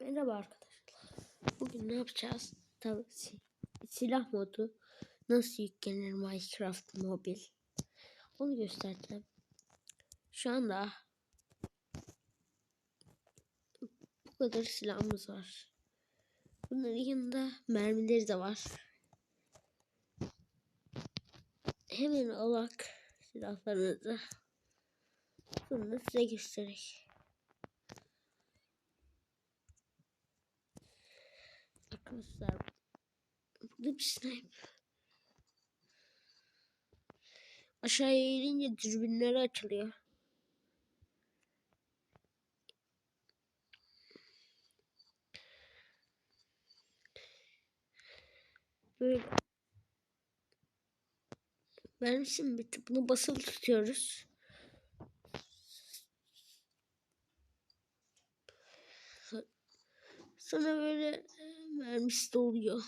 Merhaba arkadaşlar. Bugün ne yapacağız? Tabii si- silah modu nasıl yüklenir Minecraft mobil. Onu göstereceğim. Şu anda bu kadar silahımız var. Bunların yanında mermileri de var. Hemen alak silahlarınızı. Sonra size göstereyim. Arkadaşlar bir sniper. Aşağıya inince dürbünleri açılıyor. Böyle. Mermisin bitti. Bunu basılı tutuyoruz. Sonra böyle e, mermisi doluyor.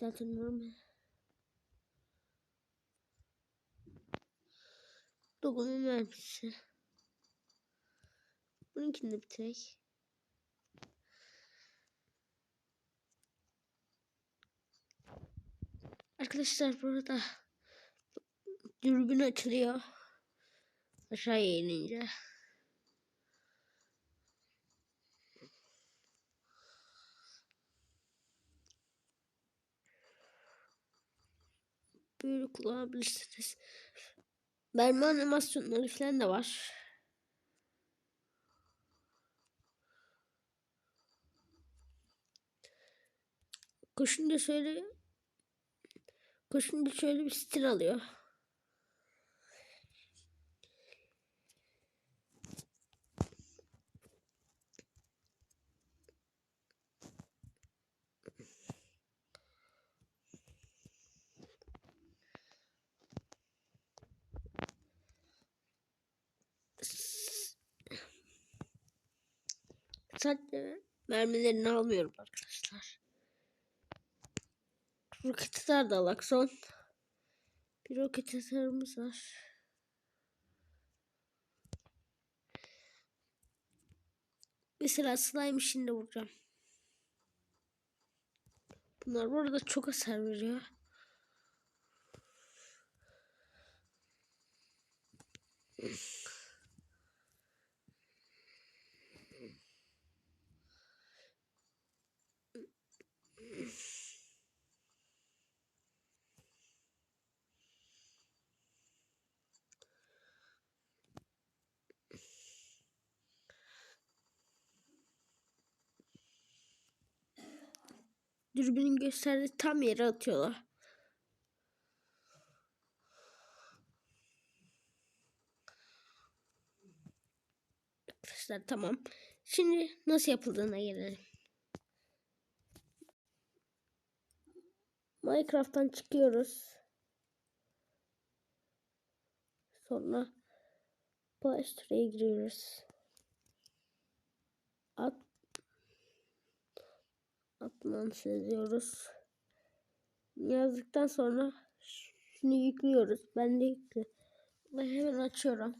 Zaten normal. Dokuma mermisi. Bununkini de bitirek. Arkadaşlar burada dürbün açılıyor. Aşağıya inince. Böyle kullanabilirsiniz. Mermi animasyonları falan da var. Koşunca şöyle koşunca şöyle bir stil alıyor. Sadece mermilerini almıyorum arkadaşlar. Roket atar da alak son. Bir roket atarımız var. Mesela slime işinde vuracağım. Bunlar burada çok hasar veriyor. Dürbünün gösterdiği tam yere atıyorlar. Arkadaşlar tamam. Şimdi nasıl yapıldığına gelelim. Minecraft'tan çıkıyoruz. Sonra Play Store'ya giriyoruz. Atman yazıyoruz. Yazdıktan sonra şunu yüklüyoruz. Ben de yüklü. Ben hemen açıyorum.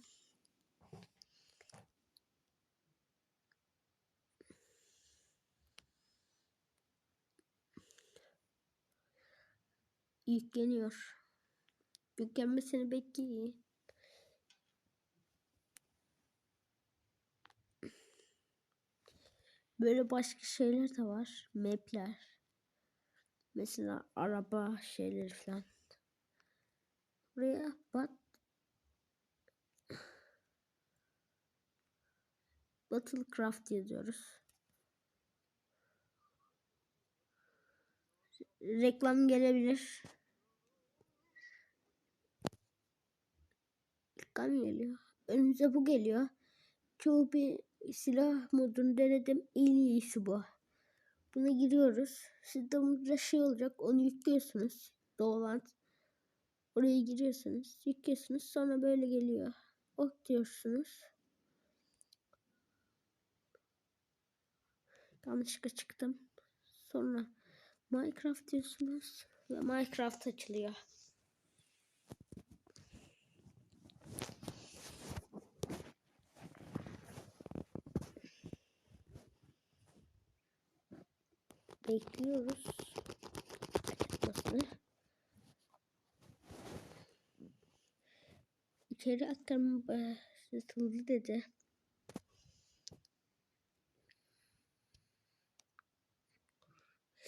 Yükleniyor. Yüklenmesini bekleyin. Böyle başka şeyler de var. Map'ler. Mesela araba şeyleri falan. Buraya bat Battlecraft yazıyoruz. Reklam gelebilir. Reklam geliyor. Önümüze bu geliyor. Çoğu bir silah modunu denedim. En iyisi bu. Buna giriyoruz. Sizde şey olacak. Onu yüklüyorsunuz. Dolant. Oraya giriyorsunuz. Yüklüyorsunuz. Sonra böyle geliyor. Ok diyorsunuz. Yanlışlıkla çıktım. Sonra Minecraft diyorsunuz. Ve Minecraft açılıyor. Bekliyoruz. Açılmasını. İçeri aktarma başlatıldı dedi.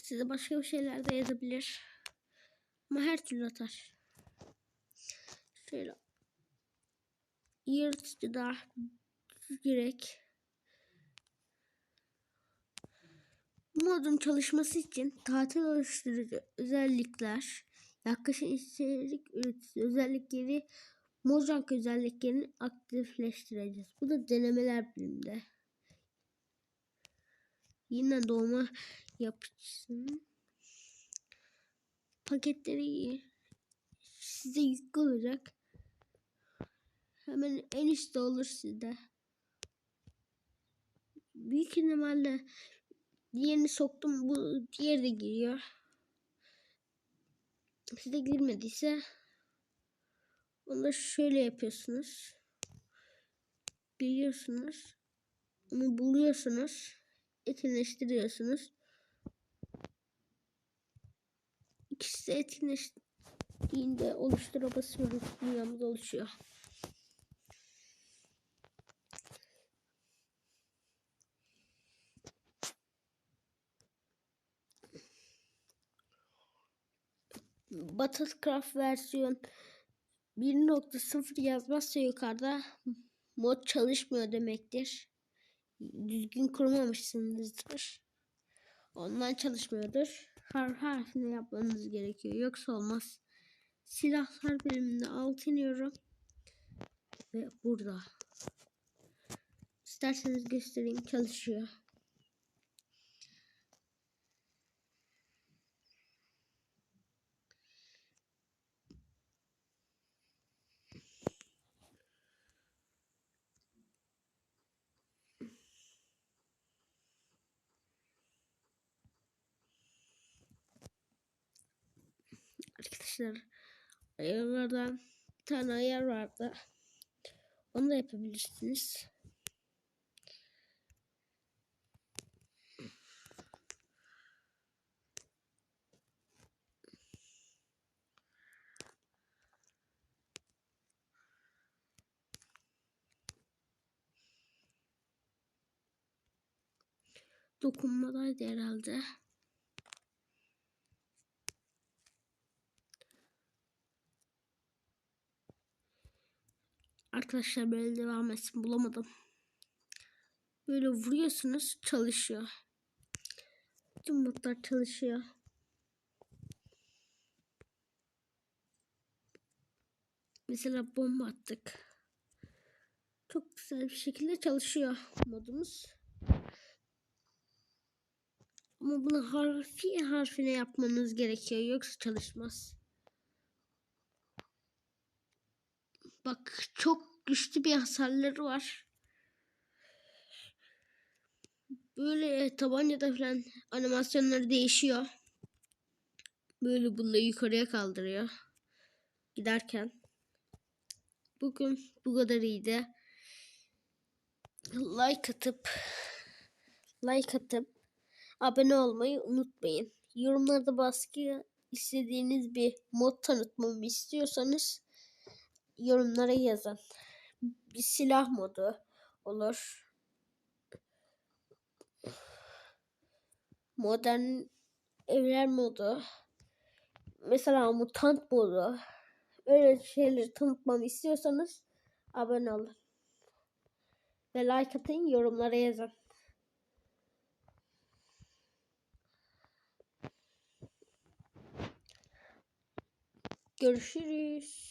Size başka bir şeyler de yazabilir. Ama her türlü atar. Şöyle yırtıcı da gerek. Modun çalışması için tatil oluşturucu özellikler, yaklaşım içerik üretici özellikleri, Mojang özelliklerini aktifleştireceğiz. Bu da denemeler bölümünde. Yine doğma yapıcısının paketleri size yüklü olacak. Hemen en üstte olur sizde. Büyük ihtimalle diğerini soktum bu diğer de giriyor. Size girmediyse onu da şöyle yapıyorsunuz. Biliyorsunuz. Onu buluyorsunuz. Etkinleştiriyorsunuz. İkisi de etkinleştiğinde oluştura basıyoruz. Dünyamız oluşuyor. Battlecraft versiyon 1.0 yazmazsa yukarıda mod çalışmıyor demektir. Düzgün kurmamışsınızdır. Ondan çalışmıyordur. Har harfini yapmanız gerekiyor. Yoksa olmaz. Silahlar bölümünde alt iniyorum. Ve burada. İsterseniz göstereyim çalışıyor. Arkadaşlar ayarlardan bir tane ayar vardı. Onu da yapabilirsiniz. Dokunmadaydı herhalde. Arkadaşlar böyle devam etsin bulamadım. Böyle vuruyorsunuz çalışıyor. Tüm botlar çalışıyor. Mesela bomba attık. Çok güzel bir şekilde çalışıyor modumuz. Ama bunu harfi harfine yapmanız gerekiyor. Yoksa çalışmaz. Bak çok güçlü bir hasarları var. Böyle tabancada falan animasyonları değişiyor. Böyle bunu yukarıya kaldırıyor. Giderken. Bugün bu kadar iyiydi. Like atıp like atıp abone olmayı unutmayın. Yorumlarda baskı istediğiniz bir mod tanıtmamı istiyorsanız yorumlara yazın. Bir silah modu olur. Modern evler modu. Mesela mutant modu. Öyle şeyleri tanıtmamı istiyorsanız abone olun. Ve like atın yorumlara yazın. Görüşürüz.